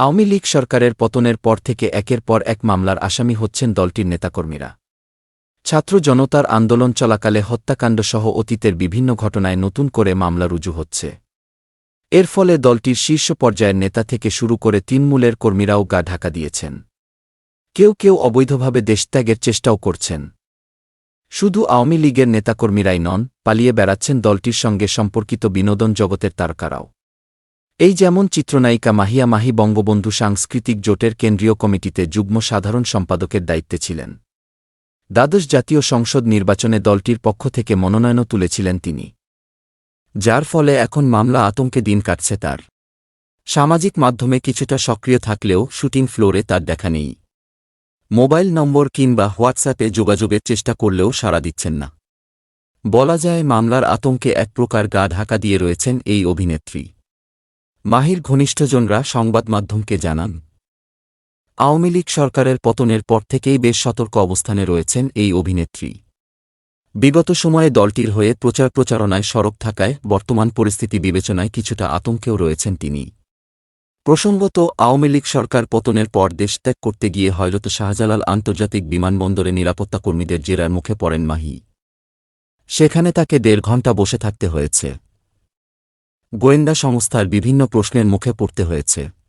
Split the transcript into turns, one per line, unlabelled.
আওয়ামী লীগ সরকারের পতনের পর থেকে একের পর এক মামলার আসামি হচ্ছেন দলটির নেতাকর্মীরা। ছাত্র জনতার আন্দোলন চলাকালে হত্যাকাণ্ডসহ অতীতের বিভিন্ন ঘটনায় নতুন করে মামলা রুজু হচ্ছে। এর ফলে দলটির শীর্ষ পর্যায়ের নেতা থেকে শুরু করে তৃণমূলের কর্মীরাও গা ঢাকা দিয়েছেন। কেউ কেউ অবৈধভাবে দেশত্যাগের চেষ্টাও করছেন। শুধু আওয়ামী লীগের নেতাকর্মীরাই নন, পালিয়ে বেড়াচ্ছেন দলটির সঙ্গে সম্পর্কিত বিনোদন জগতের তারকারাও। এই যেমন চিত্রনায়িকা মাহিয়া মাহি বঙ্গবন্ধু সাংস্কৃতিক জোটের কেন্দ্রীয় কমিটিতে যুগ্ম সাধারণ সম্পাদকের দায়িত্বে ছিলেন। দ্বাদশ জাতীয় সংসদ নির্বাচনে দলটির পক্ষ থেকে মনোনয়নও তুলেছিলেন তিনি। যার ফলে এখন মামলা আতঙ্কে দিন কাটছে তার। সামাজিক মাধ্যমে কিছুটা সক্রিয় থাকলেও শুটিং ফ্লোরে তার দেখা নেই। মোবাইল নম্বর কিংবা হোয়াটসঅ্যাপে যোগাযোগের চেষ্টা করলেও সাড়া দিচ্ছেন না। বলা যায় মামলার আতঙ্কে এক প্রকার গা ঢাকা দিয়ে রয়েছেন এই অভিনেত্রী। মাহির ঘনিষ্ঠজনরা সংবাদ মাধ্যমকে জানান, আওয়ামী লীগ সরকারের পতনের পর থেকেই বেশ সতর্ক অবস্থানে রয়েছেন এই অভিনেত্রী। বিগত সময়ে দলটির হয়ে প্রচার প্রচারণায় সরব থাকায় বর্তমান পরিস্থিতি বিবেচনায় কিছুটা আতঙ্কেও রয়েছেন তিনি। প্রসঙ্গত, আওয়ামী লীগ সরকার পতনের পর দেশত্যাগ করতে গিয়ে হয়রত শাহজালাল আন্তর্জাতিক বিমানবন্দরে নিরাপত্তা কর্মীদের জেরার মুখে পড়েন মাহি। সেখানে তাকে দেড় ঘণ্টা বসে থাকতে হয়েছে। গোয়েন্দা সংস্থার বিভিন্ন প্রশ্নের মুখে পড়তে হয়েছে।